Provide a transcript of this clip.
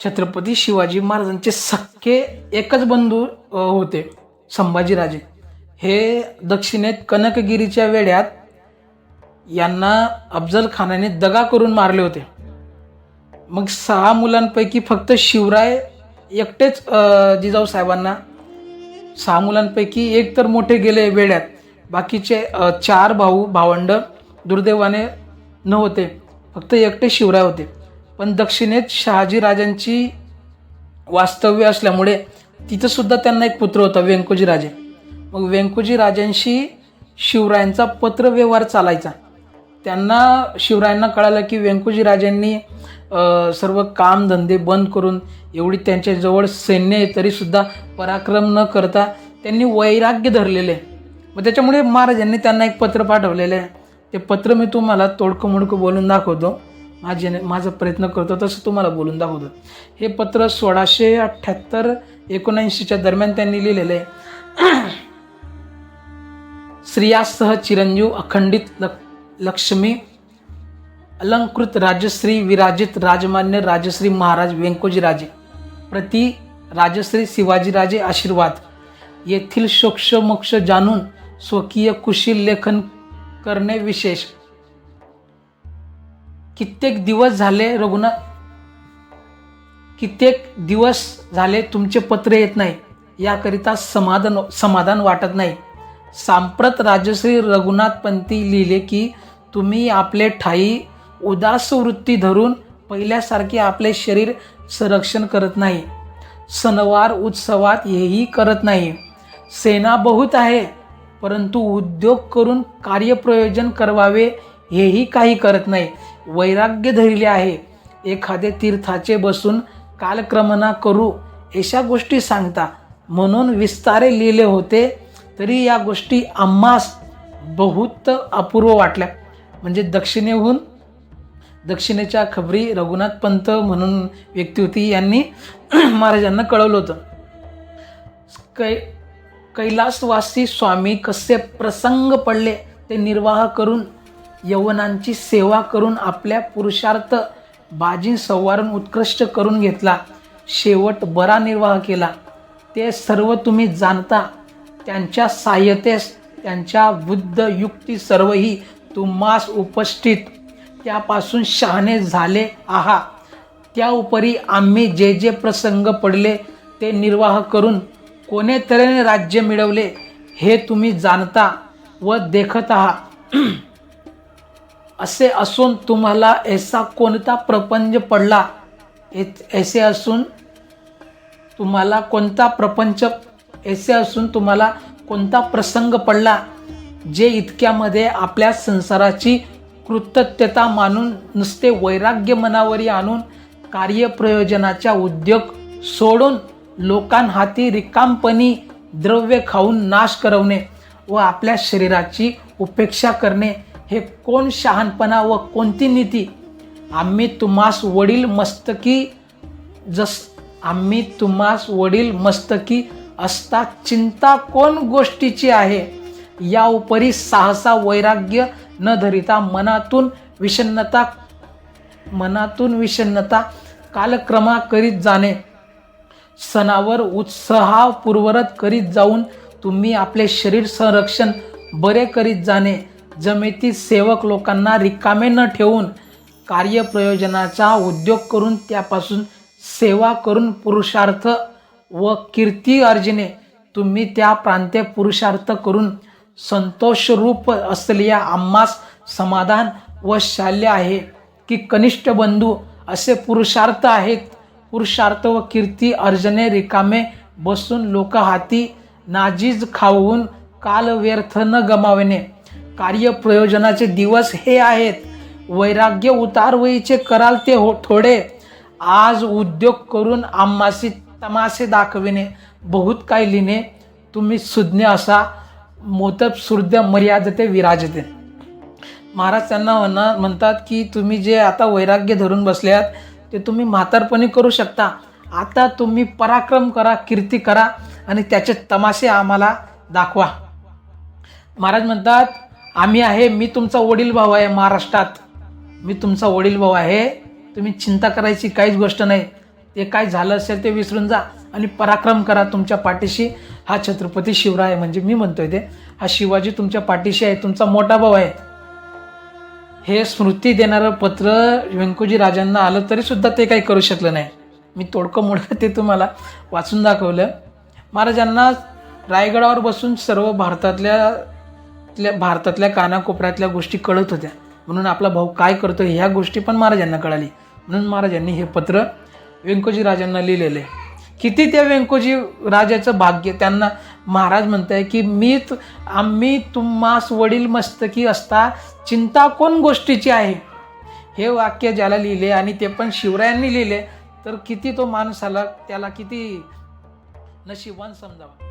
छत्रपती शिवाजी महाराजांचे सख्खे एकच बंधू होते संभाजीराजे. हे दक्षिणेत कनकगिरीच्या वेड्यात यांना अफजल खानाने दगा करून मारले होते. मग सहा मुलांपैकी फक्त शिवराय एकटेच जिजाऊसाहेबांना जिजाऊ साहेबांना. सहा मुलांपैकी एक तर मोठे गेले वेड्यात बाकीचे चार भाऊ भावंड दुर्दैवाने नव्हते फक्त एकटे शिवराय होते. पण दक्षिणेत शहाजी राजांची वास्तव्य असल्यामुळे तिथंसुद्धा त्यांना एक पुत्र होता व्यंकोजीराजे मग व्यंकोजीराजांशी शिवरायांचा पत्रव्यवहार चालायचा. त्यांना शिवरायांना कळालं की व्यंकोजीराजांनी सर्व कामधंदे बंद करून एवढी त्यांच्याजवळ सैन्य आहे तरीसुद्धा पराक्रम न करता त्यांनी वैराग्य धरलेले आहे. मग त्याच्यामुळे महाराजांनी त्यांना एक पत्र पाठवलेलं आहे. ते पत्र मी तुम्हाला तोडकं मोडकं बोलून दाखवतो. माझे माझा प्रयत्न करतो तसं तुम्हाला बोलून दाखवतो. हे पत्र सोळाशे अठ्ठ्याहत्तर एकोणऐंशीच्या दरम्यान त्यांनी लिहिलेलं आहे. स्त्रियासह चिरंजीव अखंडित लक्ष्मी अलंकृत राजश्री विराजित राजमान्य राजश्री महाराज व्यंकोजी राजे. प्रति राजश्री शिवाजीराजे आशीर्वाद. येथील शोक्षमोक्ष जाणून स्वकीय कुशील लेखन करणे विशेष. कित्येक दिवस झाले रघुनाथ कित्येक दिवस झाले तुमचे पत्र येत नाही. याकरिता समाधान समाधान वाटत नाही. सांप्रत राजश्री रघुनाथ पंती लिहिले की तुम्ही आपले ठाई उदास वृत्ती धरून पहिल्यासारखे आपले शरीर संरक्षण करत नाही. सणवार उत्सवात हेही करत नाही. सेना बहुत आहे परंतु उद्योग करून कार्यप्रयोजन करवावे हेही काही करत नाही. वैराग्य धरिले आहे. एखादे तीर्थाचे बसून कालक्रमणा करू अशा गोष्टी सांगता. म्हणून विस्तारे लिहिले होते तरी या गोष्टी आम्हास बहुत अपूर्व वाटल्या. म्हणजे दक्षिणेहून दक्षिणेच्या खबरी रघुनाथ पंत म्हणून व्यक्ती होती यांनी महाराजांना कळवलं होतं. कै कैलासवासी स्वामी कसे प्रसंग पडले ते निर्वाह करून यवनांची सेवा करून आपल्या पुरुषार्थ बाजी संवारण उत्कृष्ट करून घेतला. शेवट बरा निर्वाह केला. ते सर्व तुम्ही जाणता. त्यांच्या साह्यतेस त्यांच्या बुद्ध युक्ती सर्वही तुम्हास उपस्थित. त्यापासून शहाणे झाले आहा. त्या उपरी आम्ही जे जे प्रसंग पडले ते निर्वाह करून कोणे तऱ्हेने राज्य मिळवले हे तुम्ही जाणता व देखत आहात. असे असून तुम्हाला ऐसा कोणता प्रपंच पडला? ए- ऐसे असून तुम्हाला कोणता प्रपंच ऐसे असून तुम्हाला कोणता प्रसंग पडला? जे इतक्यामध्ये आपल्या संसाराची कृतज्ञता मानून नुसते वैराग्य मनावरी आणून कार्यप्रयोजनाच्या उद्योग सोडून लोकांहाती रिकामपणी द्रव्य खाऊन नाश करवणे व आपल्या शरीराची उपेक्षा करणे हे कोण शहाणपणा व कोणती नीती? आम्ही तुम्हास वडील मस्तकी जस आम्ही तुम्हास वडील मस्तकी असता चिंता कोण गोष्टीची आहे? या उपरी साहसा वैराग्य न धरिता मनातून विषन्नता मनातून विषन्नता कालक्रमा करीत जाणे. सणावर उत्साहपूर्वरत करीत जाऊन तुम्ही आपले शरीर संरक्षण बरे करीत जाणे. जमेती सेवक लोकांना रिकामे न ठेवून कार्यप्रयोजनाचा उद्योग करून त्यापासून सेवा करून पुरुषार्थ व कीर्ती अर्जिने तुम्ही त्या प्रांते पुरुषार्थ करून संतोषरूप असलेल्या आम्हास समाधान व शाल्य आहे की कनिष्ठ बंधू असे पुरुषार्थ आहेत. पुरुषार्थ व कीर्ती अर्जने रिकामे बसून लोक हाती नाजीज खाऊन काल व्यर्थ न गमावणे. कार्यप्रयोजनाचे दिवस हे आहेत. वैराग्य उतारवयीचे कराल ते हो थोडे. आज उद्योग करून आम्हासी तमासे दाखविणे बहुत काही लिहिणे. तुम्ही सुज्ञ असा मोतब सुर्द्य मर्यादते विराजते. महाराज त्यांना म्हणा म्हणतात की तुम्ही जे आता वैराग्य धरून बसले आहात ते तुम्ही म्हातारपणी करू शकता. आता तुम्ही पराक्रम करा कीर्ती करा आणि त्याचे तमाशे आम्हाला दाखवा. महाराज म्हणतात आम्ही आहे मी तुमचा वडील भाऊ आहे महाराष्ट्रात. मी तुमचा वडील भाऊ आहे. तुम्ही चिंता करायची काहीच गोष्ट नाही. ते काय झालं असेल ते विसरून जा आणि पराक्रम करा तुमच्या पाठीशी. हा छत्रपती शिवराय म्हणजे मी म्हणतोय ते. हा शिवाजी तुमच्या पाठीशी आहे तुमचा मोठा भाऊ आहे. हे स्मृती देणारं पत्र व्यंकोजी राजांना आलं तरी सुद्धा ते काही करू शकलं नाही. मी तोडकं मोडकं ते तुम्हाला वाचून दाखवलं. महाराजांना रायगडावर बसून सर्व भारतातल्या त्या भारतातल्या कानाकोपऱ्यातल्या गोष्टी कळत होत्या. म्हणून आपला भाऊ काय करतो ह्या गोष्टी पण महाराजांना कळाली. म्हणून महाराजांनी हे पत्र व्यंकोजी राजांना लिहिलेले. किती त्या व्यंकोजी राजाचं भाग्य त्यांना महाराज म्हणताय की मी तु- आम्ही तुम्हास वडील मस्तकी असता चिंता कोण गोष्टीची आहे? हे वाक्य ज्याला लिहिले आणि ते पण शिवरायांनी लिहिले तर किती तो माणसाला त्याला किती नशिबान समजावा.